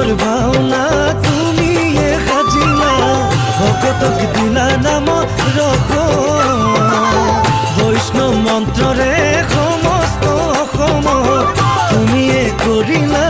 মোর ভাওনা, তুমি এ সাজিলা ভকতক দিলা নাম রখ বৈষ্ণৱ মন্ত্ৰৰে সমস্ত অসম তুমিয়ে কৰিলা